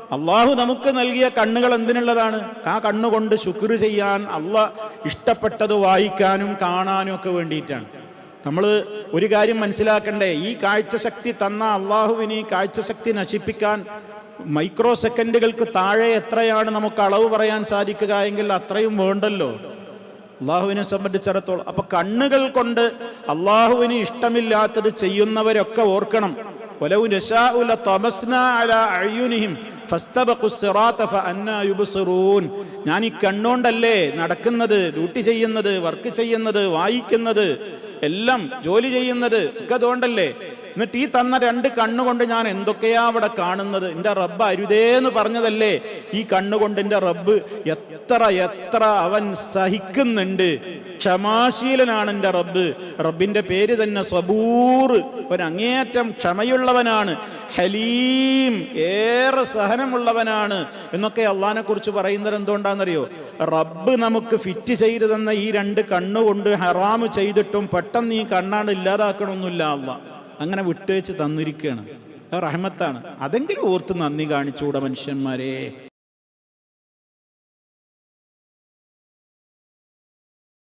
അള്ളാഹു നമുക്ക് നൽകിയ കണ്ണുകൾ എന്തിനുള്ളതാണ്? ആ കണ്ണുകൊണ്ട് ശുക്ർ ചെയ്യാൻ അള്ള ഇഷ്ടപ്പെട്ടത് വായിക്കാനും കാണാനും ഒക്കെ വേണ്ടിയിട്ടാണ്. നമ്മൾ ഒരു കാര്യം മനസ്സിലാക്കണ്ടേ? ഈ കാഴ്ചശക്തി തന്ന അള്ളാഹുവിന് ഈ കാഴ്ചശക്തി നശിപ്പിക്കാൻ മൈക്രോ സെക്കൻഡുകൾക്ക് താഴെ എത്രയാണ് നമുക്ക് അളവ് പറയാൻ സാധിക്കുക എങ്കിൽ അത്രയും വേണ്ടല്ലോ. അള്ളാഹുവിനെ സംബന്ധിച്ചിടത്തോളം. അപ്പൊ കണ്ണുകൾ കൊണ്ട് അള്ളാഹുവിന് ഇഷ്ടമില്ലാത്തത് ചെയ്യുന്നവരൊക്കെ ഓർക്കണം. ഒലവു നശാ ഉല അല അയ്യുനിഹിം ഞാൻ ഈ കണ്ണുകൊണ്ടല്ലേ നടക്കുന്നത് ഡ്യൂട്ടി ചെയ്യുന്നത് വർക്ക് ചെയ്യുന്നത് വായിക്കുന്നത് എല്ലാം ജോലി ചെയ്യുന്നത് ഒക്കെ അതുകൊണ്ടല്ലേ? എന്നിട്ട് ഈ തന്ന രണ്ട് കണ്ണുകൊണ്ട് ഞാൻ എന്തൊക്കെയാ അവിടെ കാണുന്നത്? എന്റെ റബ്ബ് അരുതേന്ന് പറഞ്ഞതല്ലേ? ഈ കണ്ണുകൊണ്ട് എന്റെ റബ്ബ് എത്ര എത്ര അവൻ സഹിക്കുന്നുണ്ട്. ക്ഷമാശീലനാണ് എന്റെ റബ്ബ്. റബ്ബിന്റെ പേര് തന്നെ സബൂർ. അവൻ അങ്ങേയറ്റം ക്ഷമയുള്ളവനാണ്. ഹലീം. ഏറെ സഹനമുള്ളവനാണ് എന്നൊക്കെ അള്ളഹാനെ കുറിച്ച് പറയുന്നത് എന്തുകൊണ്ടാണെന്നറിയോ? റബ്ബ് നമുക്ക് ഫിറ്റ് ചെയ്തു തന്ന ഈ രണ്ട് കണ്ണുകൊണ്ട് ഹറാമ് ചെയ്തിട്ടും പെട്ടെന്ന് ഈ കണ്ണാണ് ഇല്ലാതാക്കണമൊന്നുമില്ല അള്ളാ. അങ്ങനെ വിട്ടുവെച്ച് തന്നിരിക്കുകയാണ്. റഹ്മത്താണ്. അതെങ്കിലും ഓർത്ത് നന്ദി കാണിച്ചുകൂടെ മനുഷ്യന്മാരെ.